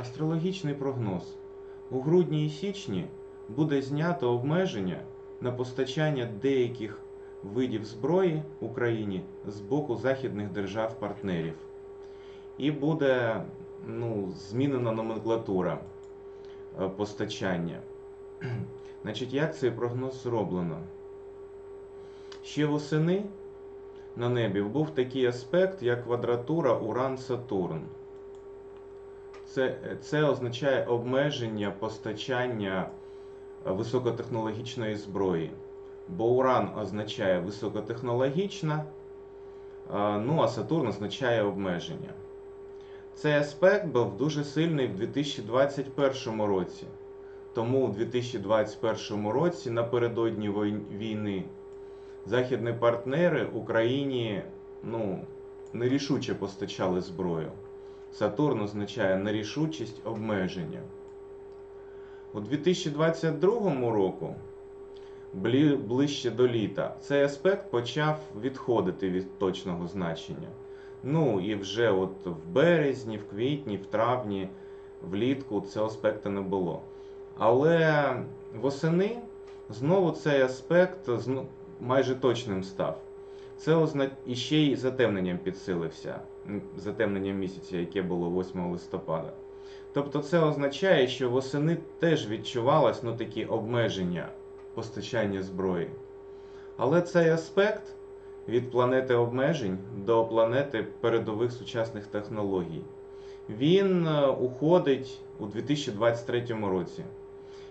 Астрологічний прогноз. У грудні і січні буде знято обмеження на постачання деяких видів зброї Україні з боку західних держав-партнерів. І буде ну, змінена номенклатура е, постачання. Значить, як цей прогноз зроблено? Ще восени на небі був такий аспект, як квадратура Уран-Сатурн. Це, це означає обмеження постачання високотехнологічної зброї. Бо Уран означає високотехнологічна, ну а Сатурн означає обмеження. Цей аспект був дуже сильний в 2021 році. Тому у 2021 році, напередодні війни, західні партнери Україні ну, нерішуче постачали зброю. Сатурн означає нерішучість обмеження. У 2022 року, ближче до літа, цей аспект почав відходити від точного значення. Ну і вже от в березні, в квітні, в травні, влітку цього аспекту не було. Але восени знову цей аспект майже точним став. Це озна... і ще й затемненням підсилився, затемненням місяця, яке було 8 листопада. Тобто це означає, що восени теж відчувалось ну, такі обмеження постачання зброї. Але цей аспект від планети обмежень до планети передових сучасних технологій, він е, уходить у 2023 році.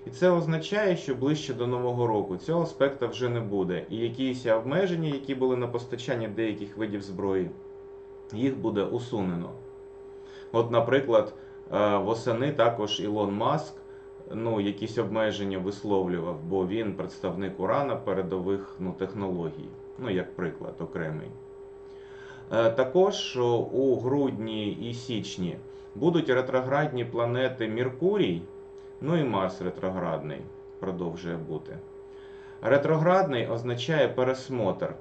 І це означає, що ближче до Нового року цього аспекта вже не буде. І якісь обмеження, які були на постачання деяких видів зброї, їх буде усунено. От, наприклад, е, восени також Ілон Маск ну, якісь обмеження висловлював, бо він представник Урана передових ну, технологій. Ну, як приклад окремий. Е, Також у грудні і січні будуть ретроградні планети Меркурій, ну і Марс ретроградний продовжує бути. Ретроградний означає пересмотр,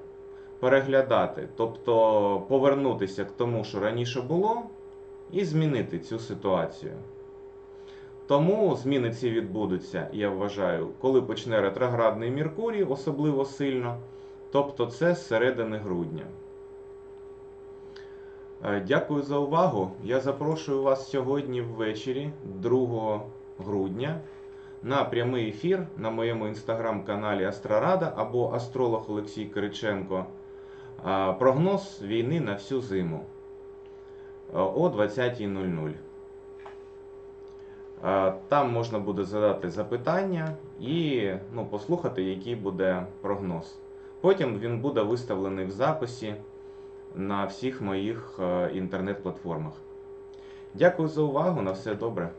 переглядати, тобто повернутися к тому, що раніше було, і змінити цю ситуацію. Тому зміни ці відбудуться, я вважаю, коли почне ретроградний Меркурій, особливо сильно, тобто це з середини грудня. Е, Дякую за увагу. Я запрошую вас сьогодні ввечері, 2 грудня, на прямий ефір на моєму інстаграм-каналі Астрорада або Астролог Олексій Кириченко. Прогноз війни на всю зиму о 20.00. Е, Там можна буде задати запитання і ну, послухати, який буде прогноз. Потім він буде виставлений в записі на всіх моїх е, інтернет-платформах. Дякую за увагу. На все добре.